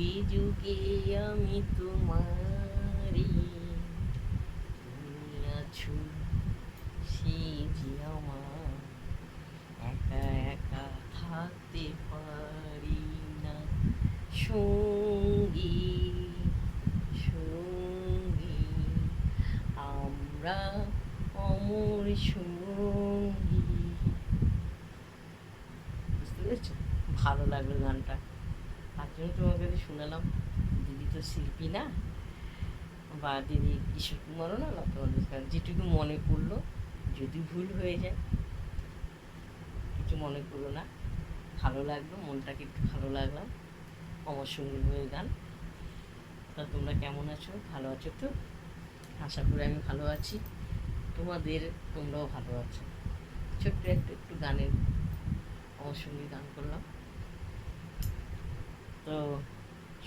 যুগে যুগে আমি তোমারি তুমি আছো, সে যে আমার একা একা থাকতে পারি না। সঙ্গী সঙ্গী, আমরা অমর সঙ্গী। বুঝতে পেরেছ? ভালো লাগল গানটা। তার জন্য তোমার কাছে শুনালাম, দিদি তো শিল্পী না? বা দিদি কিশোর কুমারও না লতা মঙ্গেশকর যেটুকু মনে পড়ল, যদি ভুল হয়ে যায়, কিছু মনে করো না। ভালো লাগল, মনটাকে একটু ভালো লাগলাম। অমর সঙ্গী বইয়ের গান। তা তোমরা কেমন আছো? ভালো আছো তো? আশা করি আমি ভালো আছি। তোমাদের, তোমরাও ভালো আছো। ছোট্ট একটু একটু গানের অমর সঙ্গে গান করলাম। তো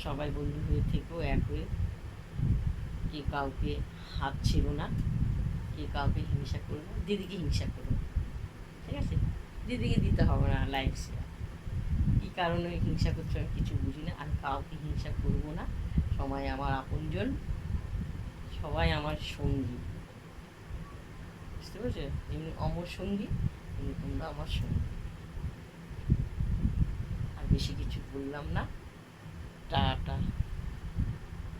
সবাই বন্ধু হয়ে থেকেও এক হয়ে। কে কাউকে হাত ছিল না, কে কাউকে হিংসা করবে দিদিকে হিংসা করবে ঠিক আছে? দিদিকে দিতে হবে না লাইফ শেয়ার কী কারণে হিংসা করছ আমি কিছু বুঝি না, আমি কাউকে হিংসা করব না। সবাই আমার আপনজন, সবাই আমার সঙ্গী। বুঝতে পেরেছ? যেমনি অমর সঙ্গী তেমনি তোমরা আমার সঙ্গী। আর বেশি কিছু বললাম না। Tá, tá.